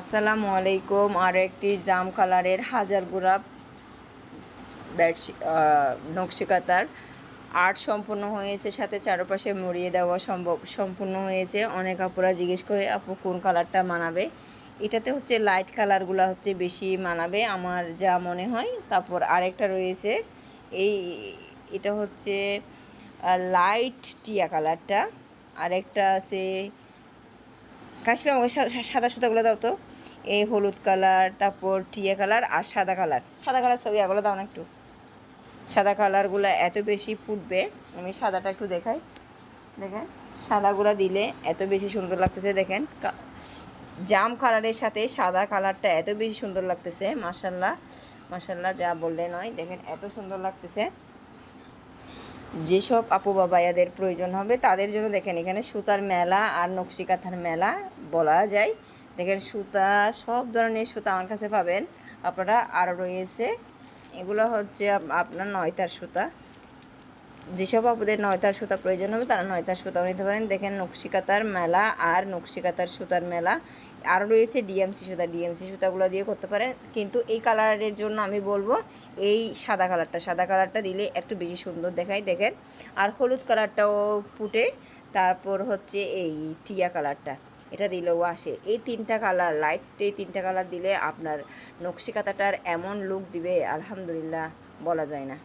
আসসালামু আলাইকুম আর একটি জাম কালারের হাজার গোড়া বেডশিট নকশিকাতার আর্ট সম্পূর্ণ হয়েছে, সাথে চারপাশে মুড়িয়ে দেওয়া সম্ভব সম্পূর্ণ হয়েছে। অনেক আপুরা জিজ্ঞেস করে, আপু, কোন কালারটা মানাবে? এটাতে হচ্ছে লাইট কালারগুলো হচ্ছে বেশি মানাবে, আমার যা মনে হয়। তারপর আরেকটা রয়েছে, এই এটা হচ্ছে লাইট টিয়া কালারটা। আরেকটা আছে কাশ্মীর আমাকে সাদা সুতাগুলো দাও তো। এই হলুদ কালার, তারপর টিয়া কালার আর সাদা কালার। সাদা কালার ছবি এগুলো দাও না একটু। সাদা কালারগুলো এত বেশি ফুটবে, আমি সাদাটা একটু দেখাই। দেখেন, সাদাগুলো দিলে এত বেশি সুন্দর লাগতেছে, দেখেন। জাম কালারের সাথে সাদা কালারটা এত বেশি সুন্দর লাগতেছে মাসাল্লাহ মাসাল্লাহ যা বললে নয়, দেখেন এত সুন্দর লাগতেছে। যেসব আপু বাবাইয়াদের প্রয়োজন হবে, তাদের জন্য দেখেন এখানে সুতার মেলা আর নকশি কাঁথার মেলা। বলা যায়। দেখেন সুতা, সব ধরনের সুতা আমার কাছে পাবেন। আপনারা আরও রয়েছে। এগুলো হচ্ছে আপ- আপনার নয়তার সুতা। যেসব আপুদের নয়তার সুতা প্রয়োজন হবে, তারা নয়তার সুতাও নিতে পারেন। দেখেন নকশিকাতার মেলা আর নকশিকাতার সুতার মেলা। আরও রয়েছে ডিএমসি সুতা। ডিএমসি সুতাগুলো দিয়ে করতে পারেন। কিন্তু এই কালারের জন্য আমি বলব, এই সাদা কালারটা। সাদা কালারটা দিলে একটু বেশি সুন্দর দেখায়। দেখেন, আর হলুদ কালারটাও ফুটে। তারপর হচ্ছে এই টিয়া কালারটা। এটা দিলেও আসে। এই তিনটা কালার লাইট এই তিনটা কালার দিলে আপনার নকশিকাতাটার এমন লুক দিবে, আলহামদুলিল্লাহ, বলা যায় না।